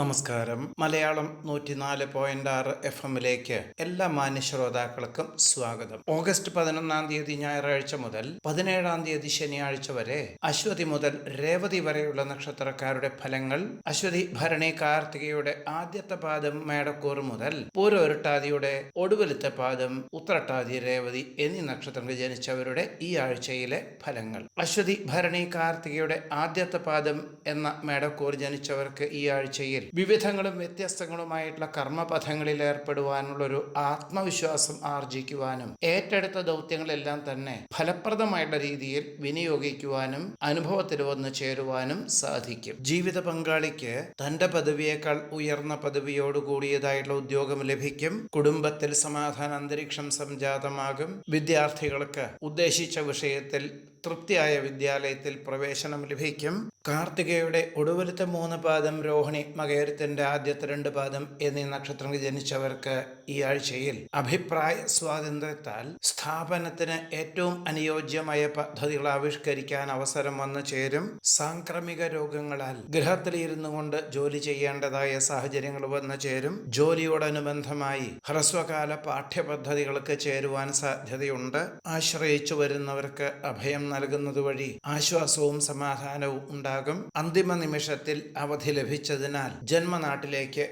നമസ്കാരം. മലയാളം നൂറ്റിനാല് പോയിന്റ് ആറ് എഫ് എമ്മിലേക്ക് എല്ലാ മാന്യ ശ്രോതാക്കൾക്കും സ്വാഗതം. ഓഗസ്റ്റ് പതിനൊന്നാം തീയതി ഞായറാഴ്ച മുതൽ പതിനേഴാം തീയതി ശനിയാഴ്ച വരെ അശ്വതി മുതൽ രേവതി വരെയുള്ള നക്ഷത്രക്കാരുടെ ഫലങ്ങൾ അശ്വതി ഭരണി കാർത്തികയുടെ ആദ്യത്തെ പാദം മേടക്കൂർ മുതൽ പൂരോരുട്ടാതിയുടെ ഒടുവിലത്തെ പാദം ഉത്രട്ടാതി രേവതി എന്നീ നക്ഷത്രങ്ങൾ ജനിച്ചവരുടെ ഈ ആഴ്ചയിലെ ഫലങ്ങൾ. അശ്വതി ഭരണി കാർത്തികയുടെ ആദ്യത്തെ പാദം എന്ന മേടക്കൂർ ജനിച്ചവർക്ക് ഈ ആഴ്ചയിൽ വിവിധങ്ങളും വ്യത്യസ്തങ്ങളുമായിട്ടുള്ള കർമ്മപഥങ്ങളിൽ ഏർപ്പെടുവാനുള്ള ഒരു ആത്മവിശ്വാസം ആർജിക്കുവാനും ഏറ്റെടുത്ത ദൗത്യങ്ങളെല്ലാം തന്നെ ഫലപ്രദമായിട്ടുള്ള രീതിയിൽ വിനിയോഗിക്കുവാനും അനുഭവത്തിൽ വന്നു ചേരുവാനും സാധിക്കും. ജീവിത പങ്കാളിക്ക് തന്റെ പദവിയേക്കാൾ ഉയർന്ന പദവിയോട് പദവിയോടുകൂടിയതായിട്ടുള്ള ഉദ്യോഗം ലഭിക്കും. കുടുംബത്തിൽ സമാധാന അന്തരീക്ഷം സംജാതമാകും. വിദ്യാർത്ഥികൾക്ക് ഉദ്ദേശിച്ച വിഷയത്തിൽ തൃപ്തിയായ വിദ്യാലയത്തിൽ പ്രവേശനം ലഭിക്കും. കാർത്തികയുടെ ഒടുവിലത്തെ മൂന്ന് പാദം രോഹിണി മകേരത്തിന്റെ ആദ്യത്തെ രണ്ട് പാദം എന്നീ നക്ഷത്രങ്ങൾ ജനിച്ചവർക്ക് ഈ ആഴ്ചയിൽ അഭിപ്രായ സ്വാതന്ത്ര്യത്താൽ സ്ഥാപനത്തിന് ഏറ്റവും അനുയോജ്യമായ പദ്ധതികൾ ആവിഷ്കരിക്കാൻ അവസരം വന്നു ചേരും. സാംക്രമിക രോഗങ്ങളാൽ ഗൃഹത്തിലിരുന്നു കൊണ്ട് ജോലി ചെയ്യേണ്ടതായ സാഹചര്യങ്ങൾ വന്നു ചേരും. ജോലിയോടനുബന്ധമായി ഹ്രസ്വകാല പാഠ്യപദ്ധതികൾക്ക് ചേരുവാൻ സാധ്യതയുണ്ട്. ആശ്രയിച്ചു വരുന്നവർക്ക് അഭയം നൽകുന്നത് വഴി ആശ്വാസവും സമാധാനവും ഉണ്ടാകും. അന്തിമ നിമിഷത്തിൽ അവധി ലഭിച്ചതിനാൽ ജന്മനാട്ടിലേക്ക്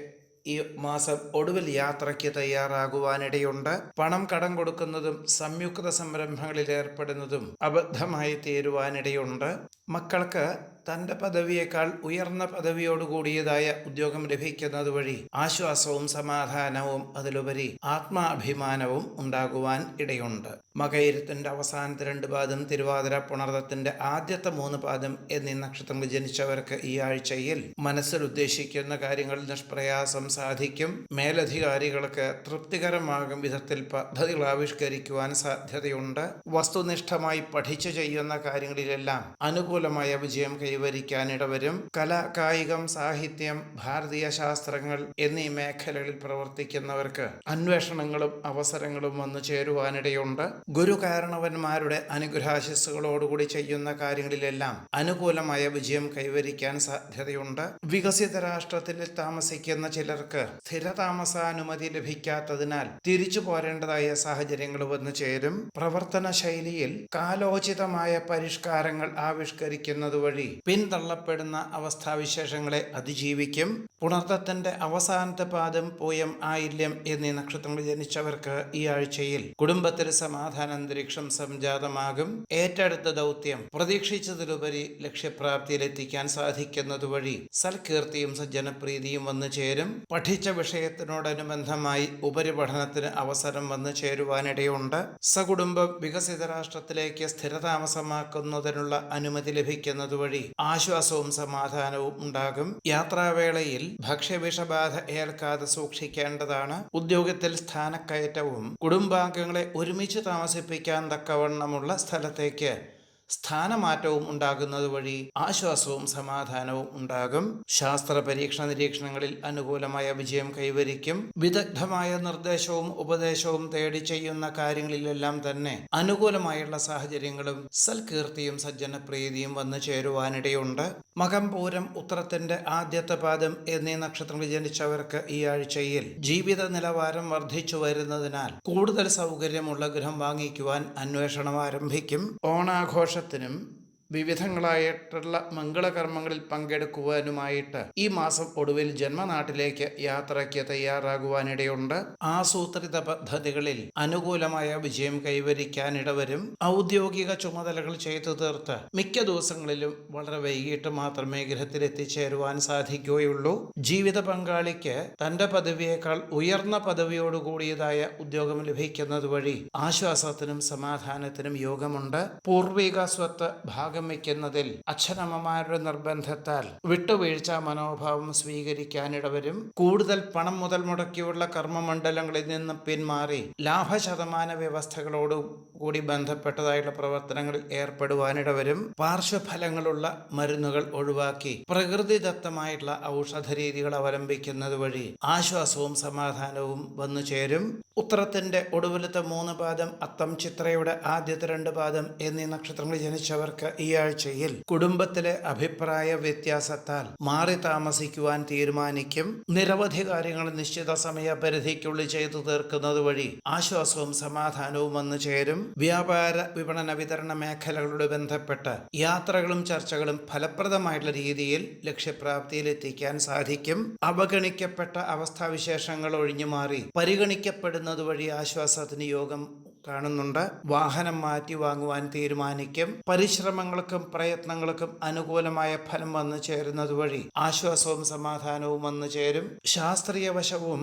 ഈ മാസം ഒടുവിൽ യാത്രയ്ക്ക് തയ്യാറാകുവാനിടയുണ്ട്. പണം കടം കൊടുക്കുന്നതും സംയുക്ത സംരംഭങ്ങളിൽ ഏർപ്പെടുന്നതും അബദ്ധമായി തീരുവാനിടയുണ്ട്. മക്കൾക്ക് തന്റെ പദവിയേക്കാൾ ഉയർന്ന പദവിയോട് കൂടിയതായ ഉദ്യോഗം ലഭിക്കുന്നത് വഴി ആശ്വാസവും സമാധാനവും അതിലുപരി ആത്മാഭിമാനവും ഉണ്ടാകുവാൻ ഇടയുണ്ട്. മകയിരത്തിന്റെ അവസാനത്തെ രണ്ട് പാദം തിരുവാതിര പുണർദത്തിന്റെ ആദ്യത്തെ മൂന്ന് പാദം എന്നീ നക്ഷത്രങ്ങൾ ജനിച്ചവർക്ക് ഈ ആഴ്ചയിൽ മനസ്സിൽ ഉദ്ദേശിക്കുന്ന കാര്യങ്ങൾ നിഷ്പ്രയാസം സാധിക്കും. മേലധികാരികൾക്ക് തൃപ്തികരമാകും വിധത്തിൽ പദ്ധതികൾ ആവിഷ്കരിക്കുവാൻ സാധ്യതയുണ്ട്. വസ്തുനിഷ്ഠമായി പഠിച്ചു ചെയ്യുന്ന കാര്യങ്ങളിലെല്ലാം അനുകൂലമായ വിജയം കൈവരിക്കാനിടവരും. കല കായികം സാഹിത്യം ഭാരതീയ ശാസ്ത്രങ്ങൾ എന്നീ മേഖലകളിൽ പ്രവർത്തിക്കുന്നവർക്ക് അന്വേഷണങ്ങളും അവസരങ്ങളും വന്നു ചേരുവാനിടയുണ്ട്. ഗുരുകാരണവന്മാരുടെ അനുഗ്രഹാശിസ്സുകളോടുകൂടി ചെയ്യുന്ന കാര്യങ്ങളിലെല്ലാം അനുകൂലമായ വിജയം കൈവരിക്കാൻ സാധ്യതയുണ്ട്. വികസിത രാഷ്ട്രത്തിൽ താമസിക്കുന്ന ചിലർക്ക് സ്ഥിരതാമസാനുമതി ലഭിക്കാത്തതിനാൽ തിരിച്ചു പോരേണ്ടതായ സാഹചര്യങ്ങൾ വന്നു ചേരും. പ്രവർത്തന ശൈലിയിൽ കാലോചിതമായ പരിഷ്കാരങ്ങൾ ആവിഷ്കരിക്കുന്നത് വഴി പിന്തള്ളപ്പെടുന്ന അവസ്ഥാവിശേഷങ്ങളെ അതിജീവിക്കും. പുണർത്തത്തിന്റെ അവസാനത്തെ പാദം പോയം ആയില്യം എന്നീ നക്ഷത്രങ്ങൾ ജനിച്ചവർക്ക് ഈ ആഴ്ചയിൽ കുടുംബത്തിൽ സമാധാന അന്തരീക്ഷം സംജാതമാകും. ഏറ്റെടുത്ത ദൗത്യം പ്രതീക്ഷിച്ചതിലുപരി ലക്ഷ്യപ്രാപ്തിയിലെത്തിക്കാൻ സാധിക്കുന്നതുവഴി സൽകീർത്തിയും സജ്ജനപ്രീതിയും വന്നു ചേരും. പഠിച്ച വിഷയത്തിനോടനുബന്ധമായി ഉപരിപഠനത്തിന് അവസരം വന്നു ചേരുവാനിടയുണ്ട്. സകുടുംബം വികസിത രാഷ്ട്രത്തിലേക്ക് സ്ഥിരതാമസമാക്കുന്നതിനുള്ള അനുമതി ലഭിക്കുന്നത് വഴി ആശ്വാസവും സമാധാനവും ഉണ്ടാകും. യാത്രാവേളയിൽ ഭക്ഷ്യവിഷബാധ ഏൽക്കാതെ സൂക്ഷിക്കേണ്ടതാണ്. ഉദ്യോഗത്തിൽ സ്ഥാനക്കയറ്റവും കുടുംബാംഗങ്ങളെ ഒരുമിച്ച് താമസിപ്പിക്കാൻ തക്കവണ്ണമുള്ള സ്ഥലത്തേക്ക് സ്ഥാനമാറ്റവും ഉണ്ടാകുന്നത് വഴി ആശ്വാസവും സമാധാനവും ഉണ്ടാകും. ശാസ്ത്ര പരീക്ഷണ നിരീക്ഷണങ്ങളിൽ അനുകൂലമായ വിജയം കൈവരിക്കും. വിദഗ്ധമായ നിർദ്ദേശവും ഉപദേശവും തേടി ചെയ്യുന്ന കാര്യങ്ങളിലെല്ലാം തന്നെ അനുകൂലമായുള്ള സാഹചര്യങ്ങളും സൽകീർത്തിയും സജ്ജനപ്രീതിയും വന്നു ചേരുവാനിടയുണ്ട്. മകം പൂരം ഉത്തരത്തിന്റെ ആദ്യത്തെ പാദം എന്നീ നക്ഷത്രങ്ങൾ ജനിച്ചവർക്ക് ഈ ആഴ്ചയിൽ ജീവിത നിലവാരം വർദ്ധിച്ചു വരുന്നതിനാൽ കൂടുതൽ സൗകര്യമുള്ള ഗ്രഹം വാങ്ങിക്കുവാൻ അന്വേഷണം ആരംഭിക്കും. ഓണാഘോഷത്തിനും വിവിധങ്ങളായിട്ടുള്ള മംഗളകർമ്മങ്ങളിൽ പങ്കെടുക്കുവാനുമായിട്ട് ഈ മാസം ഒടുവിൽ ജന്മനാട്ടിലേക്ക് യാത്രയ്ക്ക് തയ്യാറാകുവാനിടയുണ്ട്. ആസൂത്രിത പദ്ധതികളിൽ അനുകൂലമായ വിജയം കൈവരിക്കാനിടവരും ഔദ്യോഗിക ചുമതലകൾ ചെയ്തു തീർത്ത് മിക്ക ദിവസങ്ങളിലും വളരെ വൈകിട്ട് മാത്രമേ ഗൃഹത്തിൽ എത്തിച്ചേരുവാൻ സാധിക്കുകയുള്ളൂ. ജീവിത പങ്കാളിക്ക് തന്റെ പദവിയേക്കാൾ ഉയർന്ന പദവിയോടുകൂടിയതായ ഉദ്യോഗം ലഭിക്കുന്നത് വഴി ആശ്വാസത്തിനും സമാധാനത്തിനും യോഗമുണ്ട്. പൂർവിക സ്വത്ത് ഭാഗം വയ്ക്കുന്നതിൽ അച്ഛനമ്മമാരുടെ നിർബന്ധത്താൽ വിട്ടുവീഴ്ച മനോഭാവം സ്വീകരിക്കാനിടവരും കൂടുതൽ പണം മുതൽ മുടക്കിയുള്ള കർമ്മമണ്ഡലങ്ങളിൽ നിന്ന് പിന്മാറി ലാഭശതമാന വ്യവസ്ഥകളോട് കൂടി ബന്ധപ്പെട്ടതായുള്ള പ്രവർത്തനങ്ങളിൽ ഏർപ്പെടുവാനിടവരും പാർശ്വഫലങ്ങളുള്ള മരുന്നുകൾ ഒഴിവാക്കി പ്രകൃതിദത്തമായിട്ടുള്ള ഔഷധ രീതികൾ അവലംബിക്കുന്നത് വഴി ആശ്വാസവും സമാധാനവും വന്നു ചേരും. ഉത്തരത്തിന്റെ ഒടുവിലത്തെ മൂന്ന് പാദം അത്തം ചിത്രയുടെ ആദ്യത്തെ രണ്ട് പാദം എന്നീ നക്ഷത്രങ്ങളിൽ ജനിച്ചവർക്ക് ഈ ആഴ്ചയിൽ കുടുംബത്തിലെ അഭിപ്രായ വ്യത്യാസത്താൽ മാറി താമസിക്കുവാൻ തീരുമാനിക്കും. നിരവധി കാര്യങ്ങൾ നിശ്ചിത സമയ പരിധിക്കുള്ളിൽ ചെയ്തു തീർക്കുന്നത് വഴി ആശ്വാസവും സമാധാനവും വന്നു ചേരും. വ്യാപാര വിപണന വിതരണ മേഖലകളോട് ബന്ധപ്പെട്ട് യാത്രകളും ചർച്ചകളും ഫലപ്രദമായിട്ടുള്ള രീതിയിൽ ലക്ഷ്യപ്രാപ്തിയിൽ എത്തിക്കാൻ സാധിക്കും. അവഗണിക്കപ്പെട്ട അവസ്ഥാവിശേഷങ്ങൾ ഒഴിഞ്ഞു മാറി പരിഗണിക്കപ്പെടുന്നത് വഴി ആശ്വാസത്തിന് യോഗം കാണുന്നുണ്ട്. വാഹനം മാറ്റി വാങ്ങുവാൻ തീരുമാനിക്കും. പരിശ്രമങ്ങൾക്കും പ്രയത്നങ്ങൾക്കും അനുകൂലമായ ഫലം വന്നു ചേരുന്നത് വഴി ആശ്വാസവും സമാധാനവും വന്നു ചേരും. ശാസ്ത്രീയ വശവും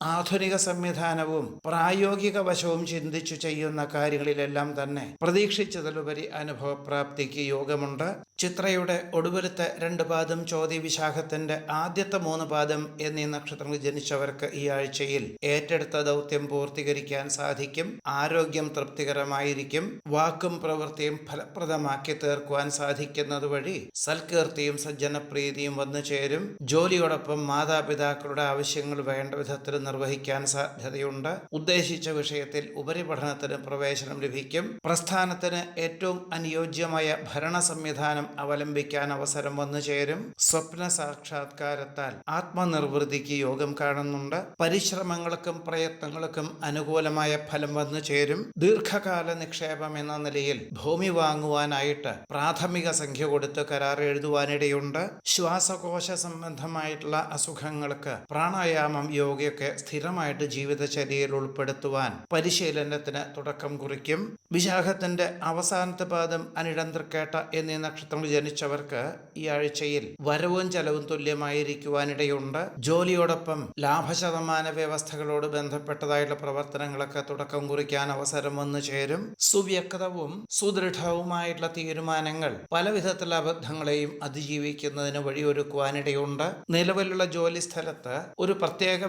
ആധുനിക സംവിധാനവും പ്രായോഗിക വശവും ചിന്തിച്ചു ചെയ്യുന്ന കാര്യങ്ങളിലെല്ലാം തന്നെ പ്രതീക്ഷിച്ചതിലുപരി അനുഭവപ്രാപ്തിക്ക് യോഗമുണ്ട്. ചിത്രയുടെ ഒടുവിലത്തെ രണ്ട് പാദം ചോതി വിശാഖത്തിന്റെ ആദ്യത്തെ മൂന്ന് പാദം എന്നീ നക്ഷത്രങ്ങൾ ജനിച്ചവർക്ക് ഈ ആഴ്ചയിൽ ഏറ്റെടുത്ത ദൗത്യം പൂർത്തീകരിക്കാൻ സാധിക്കും. ആരോഗ്യം തൃപ്തികരമായിരിക്കും. വാക്കും പ്രവൃത്തിയും ഫലപ്രദമാക്കി തീർക്കുവാൻ സാധിക്കുന്നത് വഴി സൽകീർത്തിയും സജ്ജനപ്രീതിയും വന്നു ചേരും ജോലിയോടൊപ്പം മാതാപിതാക്കളുടെ ആവശ്യങ്ങൾ വേണ്ട വിധത്തിൽ നിർവഹിക്കാൻ സാധ്യതയുണ്ട്. ഉദ്ദേശിച്ച വിഷയത്തിൽ ഉപരിപഠനത്തിന് പ്രവേശനം ലഭിക്കും. പ്രസ്ഥാനത്തിന് ഏറ്റവും അനുയോജ്യമായ ഭരണ സംവിധാനം അവലംബിക്കാൻ അവസരം വന്നു ചേരും. സ്വപ്ന സാക്ഷാത്കാരത്താൽ ആത്മനിർവൃതിക്ക് യോഗം കാണുന്നുണ്ട്. പരിശ്രമങ്ങൾക്കും പ്രയത്നങ്ങൾക്കും അനുകൂലമായ ഫലം വന്നു ചേരും. ദീർഘകാല നിക്ഷേപം എന്ന നിലയിൽ ഭൂമി വാങ്ങുവാനായിട്ട് പ്രാഥമിക സംഖ്യ കൊടുത്ത് കരാർ എഴുതുവാനിടയുണ്ട്. ശ്വാസകോശ സംബന്ധമായിട്ടുള്ള അസുഖങ്ങൾക്ക് പ്രാണായാമം യോഗയൊക്കെ സ്ഥിരമായിട്ട് ജീവിതചര്യയിൽ ഉൾപ്പെടുത്തുവാൻ പരിശീലനത്തിന് തുടക്കം കുറിക്കും. വിശാഖത്തിന്റെ അവസാനത്തെ പാദം അനിടം തൃക്കേട്ട എന്നീ നക്ഷത്രങ്ങൾ ജനിച്ചവർക്ക് ഈ ആഴ്ചയിൽ വരവും ചെലവും തുല്യമായിരിക്കുവാനിടയുണ്ട്. ജോലിയോടൊപ്പം ലാഭശതമാന വ്യവസ്ഥകളോട് ബന്ധപ്പെട്ടതായുള്ള പ്രവർത്തനങ്ങളൊക്കെ തുടക്കം കുറിക്കാൻ അവസരം വന്നു ചേരും. സുവ്യക്തവും സുദൃഢവുമായിട്ടുള്ള തീരുമാനങ്ങൾ പലവിധത്തിലുള്ള അബദ്ധങ്ങളെയും അതിജീവിക്കുന്നതിന് വഴിയൊരുക്കുവാനിടയുണ്ട്. നിലവിലുള്ള ജോലി സ്ഥലത്ത് ഒരു പ്രത്യേക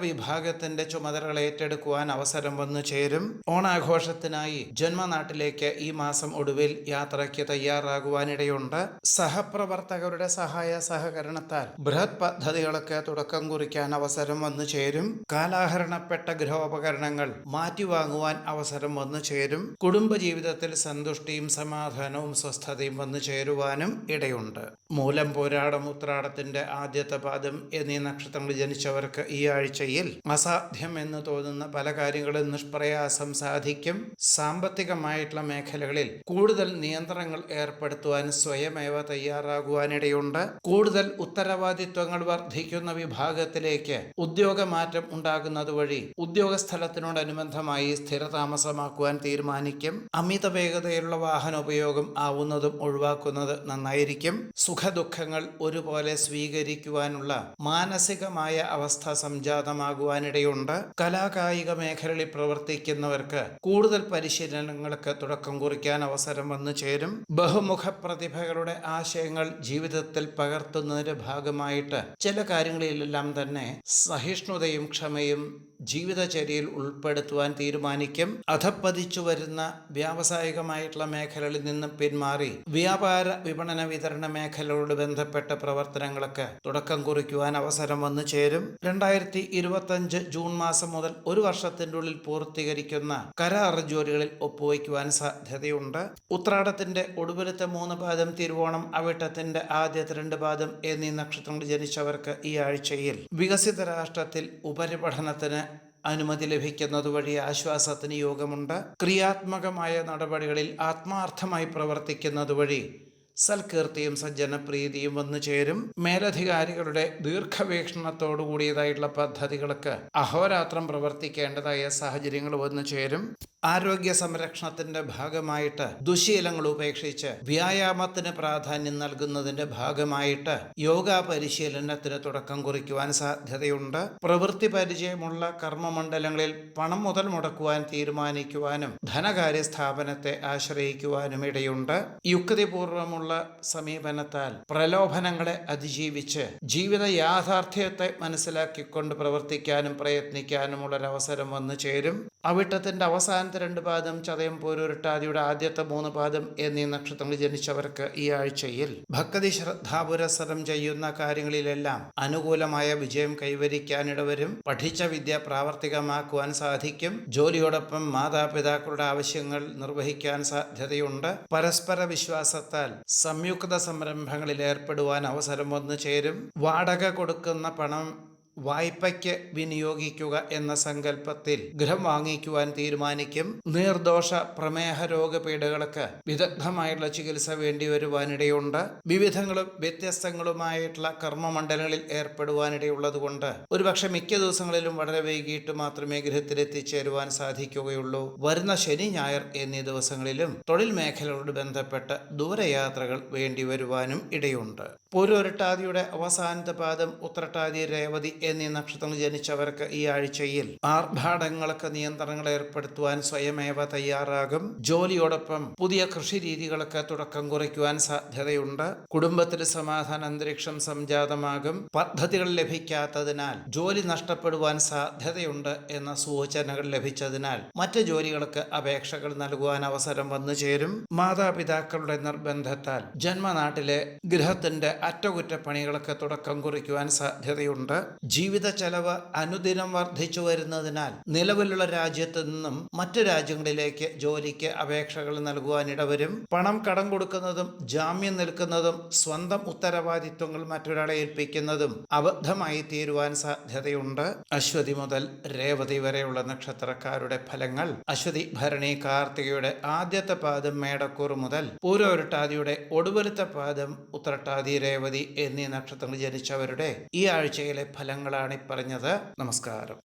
വിഭാഗത്തിന്റെ ചുമതലകൾ ഏറ്റെടുക്കുവാൻ അവസരം വന്നു ചേരും. ഓണാഘോഷത്തിനായി ജന്മനാട്ടിലേക്ക് ഈ മാസം ഒടുവിൽ യാത്രയ്ക്ക് തയ്യാറാകുവാനിടയുണ്ട്. സഹപ്രവർത്തകരുടെ സഹായ സഹകരണത്താൽ ബൃഹത് പദ്ധതികളൊക്കെ തുടക്കം കുറിക്കാൻ അവസരം വന്നു ചേരും. കാലാഹരണപ്പെട്ട ഗൃഹോപകരണങ്ങൾ മാറ്റിവാങ്ങുവാൻ അവസരം വന്നു ചേരും. കുടുംബജീവിതത്തിൽ സന്തുഷ്ടിയും സമാധാനവും സ്വസ്ഥതയും വന്നു ചേരുവാനും ഇടയുണ്ട്. മൂലം പോരാടം ഉത്രാടത്തിന്റെ ആദ്യത്തെ പാദം എന്നീ നക്ഷത്രങ്ങൾ ജനിച്ചവർക്ക് ഈ ആഴ്ചയിൽ അസാധ്യം എന്ന് തോന്നുന്ന പല കാര്യങ്ങളും നിഷ്പ്രയാസം സാധിക്കും. സാമ്പത്തികമായിട്ടുള്ള മേഖലകളിൽ കൂടുതൽ നിയന്ത്രണങ്ങൾ ഏർപ്പെടുത്തുവാൻ സ്വയമേവ തയ്യാറാകുവാനിടയുണ്ട്. കൂടുതൽ ഉത്തരവാദിത്വങ്ങൾ വർദ്ധിക്കുന്ന വിഭാഗത്തിലേക്ക് ഉദ്യോഗമാറ്റം ഉണ്ടാകുന്നത് വഴി ഉദ്യോഗസ്ഥലത്തിനോടനുബന്ധമായി സ്ഥിരതാമസമാക്കുവാൻ തീരുമാനിക്കും. അമിത വേഗതയിലുള്ള വാഹന ഉപയോഗം ആവുന്നതും ഒഴിവാക്കുന്നത് നന്നായിരിക്കും. സുഖദുഃഖങ്ങൾ ഒരുപോലെ സ്വീകരിക്കുവാനുള്ള മാനസികമായ അവസ്ഥ സംജാതമാകുവാനിടയുണ്ട് കലാകായിക മേഖലയിൽ പ്രവർത്തിക്കുന്നവർക്ക് കൂടുതൽ പരിശീലനങ്ങൾക്ക് തുടക്കം കുറിക്കാൻ അവസരം വന്നു ചേരും. ബഹുമുഖ പ്രതിഭകളുടെ ആശയങ്ങൾ ജീവിതത്തിൽ പകർത്തുന്നതിന്റെ ഭാഗമായിട്ട് ചില കാര്യങ്ങളിലെല്ലാം തന്നെ സഹിഷ്ണുതയും ക്ഷമയും ജീവിതചര്യയിൽ ഉൾപ്പെടുത്തുവാൻ തീരുമാനിക്കും. അധപ്പതിച്ചു വരുന്ന വ്യാവസായികമായിട്ടുള്ള മേഖലകളിൽ നിന്നും പിന്മാറി വ്യാപാര വിപണന വിതരണ മേഖലയോട് ബന്ധപ്പെട്ട പ്രവർത്തനങ്ങൾക്ക് തുടക്കം കുറിക്കുവാൻ അവസരം വന്നു ചേരും. രണ്ടായിരത്തി ഇരുപത്തഞ്ച് ജൂൺ മാസം മുതൽ ഒരു വർഷത്തിന്റെ ഉള്ളിൽ പൂർത്തീകരിക്കുന്ന കരാർ ജോലികളിൽ ഒപ്പുവയ്ക്കുവാൻ സാധ്യതയുണ്ട്. ഉത്രാടത്തിന്റെ ഒടുവിലത്തെ മൂന്ന് പാദം തിരുവോണം അവിട്ടത്തിന്റെ ആദ്യത്തെ രണ്ട് പാദം എന്നീ നക്ഷത്രങ്ങൾ ജനിച്ചവർക്ക് ഈ ആഴ്ചയിൽ വികസിത രാഷ്ട്രത്തിൽ ഉപരിപഠനത്തിന് അനുമതി ലഭിക്കുന്നത് വഴി ആശ്വാസത്തിന് യോഗമുണ്ട്. ക്രിയാത്മകമായ നടപടികളിൽ ആത്മാർത്ഥമായി പ്രവർത്തിക്കുന്നത് വഴി സൽകീർത്തിയും സജ്ജനപ്രീതിയും വന്നു ചേരും. മേലധികാരികളുടെ ദീർഘവീക്ഷണത്തോടു കൂടിയതായിട്ടുള്ള പദ്ധതികൾക്ക് അഹോരാത്രം പ്രവർത്തിക്കേണ്ടതായ സാഹചര്യങ്ങൾ വന്നു ചേരും. ആരോഗ്യ സംരക്ഷണത്തിന്റെ ഭാഗമായിട്ട് ദുശീലങ്ങൾ ഉപേക്ഷിച്ച് വ്യായാമത്തിന് പ്രാധാന്യം നൽകുന്നതിന്റെ ഭാഗമായിട്ട് യോഗ പരിശീലനത്തിന് തുടക്കം കുറിക്കുവാൻ സാധ്യതയുണ്ട്. പ്രവൃത്തി പരിചയമുള്ള കർമ്മമണ്ഡലങ്ങളിൽ പണം മുതൽ മുടക്കുവാൻ തീരുമാനിക്കുവാനും ധനകാര്യ സ്ഥാപനത്തെ ആശ്രയിക്കുവാനും ഇടയുണ്ട്. യുക്തിപൂർവമുള്ള സമീപനത്താൽ പ്രലോഭനങ്ങളെ അതിജീവിച്ച് ജീവിത യാഥാർത്ഥ്യത്തെ മനസ്സിലാക്കിക്കൊണ്ട് പ്രവർത്തിക്കാനും പ്രയത്നിക്കാനുമുള്ള ഒരവസരം വന്നു ചേരും. അവിട്ടത്തിന്റെ അവസാന അവസാനത്തെ രണ്ട് പാദം ചതയം പോരൂരട്ടാതിയുടെ ആദ്യത്തെ മൂന്ന് പാദം എന്നീ നക്ഷത്രങ്ങൾ ജനിച്ചവർക്ക് ഈ ആഴ്ചയിൽ ഭക്തി ശ്രദ്ധാപുരസരം ചെയ്യുന്ന കാര്യങ്ങളിലെല്ലാം അനുകൂലമായ വിജയം കൈവരിക്കാനിടവരും പഠിച്ച വിദ്യ പ്രാവർത്തികമാക്കുവാൻ സാധിക്കും. ജോലിയോടൊപ്പം മാതാപിതാക്കളുടെ ആവശ്യങ്ങൾ നിർവഹിക്കാൻ സാധ്യതയുണ്ട്. പരസ്പര വിശ്വാസത്താൽ സംയുക്ത സംരംഭങ്ങളിൽ ഏർപ്പെടുവാൻ അവസരം വന്നു ചേരും. വാടക കൊടുക്കുന്ന പണം വായ്പയ്ക്ക് വിനിയോഗിക്കുക എന്ന സങ്കല്പത്തിൽ ഗൃഹം വാങ്ങിക്കുവാൻ തീരുമാനിക്കും. നീർദോഷ പ്രമേഹ രോഗപീഠകൾക്ക് വിദഗ്ധമായിട്ടുള്ള ചികിത്സ വേണ്ടി വരുവാനിടയുണ്ട് വിവിധങ്ങളും വ്യത്യസ്തങ്ങളുമായിട്ടുള്ള കർമ്മമണ്ഡലങ്ങളിൽ ഏർപ്പെടുവാനിടയുള്ളതുകൊണ്ട് ഒരുപക്ഷെ മിക്ക ദിവസങ്ങളിലും വളരെ വൈകിട്ട് മാത്രമേ ഗൃഹത്തിലെത്തിച്ചേരുവാൻ സാധിക്കുകയുള്ളൂ. വരുന്ന ശനി ഞായർ എന്നീ ദിവസങ്ങളിലും തൊഴിൽ മേഖലകളോട് ബന്ധപ്പെട്ട് ദൂരയാത്രകൾ വേണ്ടി വരുവാനും ഇടയുണ്ട്. പൂരോരട്ടാതിയുടെ അവസാനത്തെ പാദം ഉത്രട്ടാതി രേവതി എന്നീ നക്ഷത്രങ്ങൾ ജനിച്ചവർക്ക് ഈ ആഴ്ചയിൽ ആർഭാടങ്ങൾക്ക് നിയന്ത്രണങ്ങൾ ഏർപ്പെടുത്തുവാൻ സ്വയമേവ തയ്യാറാകും. ജോലിയോടൊപ്പം പുതിയ കൃഷി രീതികളൊക്കെ തുടക്കം കുറിക്കുവാൻ സാധ്യതയുണ്ട്. കുടുംബത്തിൽ സമാധാന അന്തരീക്ഷം സംജാതമാകും. പദ്ധതികൾ ലഭിക്കാത്തതിനാൽ ജോലി നഷ്ടപ്പെടുവാൻ സാധ്യതയുണ്ട് എന്ന സൂചനകൾ ലഭിച്ചതിനാൽ മറ്റ് ജോലികൾക്ക് അപേക്ഷകൾ നൽകുവാൻ അവസരം വന്നു ചേരും. മാതാപിതാക്കളുടെ നിർബന്ധത്താൽ ജന്മനാട്ടിലെ ഗൃഹത്തിന്റെ അറ്റകുറ്റപ്പണികളൊക്കെ തുടക്കം കുറിക്കുവാൻ സാധ്യതയുണ്ട്. ജീവിത ചെലവ് അനുദിനം വർദ്ധിച്ചു വരുന്നതിനാൽ നിലവിലുള്ള രാജ്യത്ത് നിന്നും മറ്റു രാജ്യങ്ങളിലേക്ക് ജോലിക്ക് അപേക്ഷകൾ നൽകുവാനിടവരും പണം കടം കൊടുക്കുന്നതും ജാമ്യം നിൽക്കുന്നതും സ്വന്തം ഉത്തരവാദിത്വങ്ങൾ മറ്റൊരാളെ ഏൽപ്പിക്കുന്നതും അബദ്ധമായി തീരുവാൻ സാധ്യതയുണ്ട്. അശ്വതി മുതൽ രേവതി വരെയുള്ള നക്ഷത്രക്കാരുടെ ഫലങ്ങൾ അശ്വതി ഭരണി കാർത്തികയുടെ ആദ്യത്തെ പാദം മേടക്കൂർ മുതൽ പൂരോരുട്ടാതിയുടെ ഒടുവിലത്തെ പാദം ഉത്രട്ടാതി രേവതി എന്നീ നക്ഷത്രങ്ങൾ ജനിച്ചവരുടെ ഈ ആഴ്ചയിലെ ഫലങ്ങളാണ് ഈ പറഞ്ഞത് നമസ്കാരം.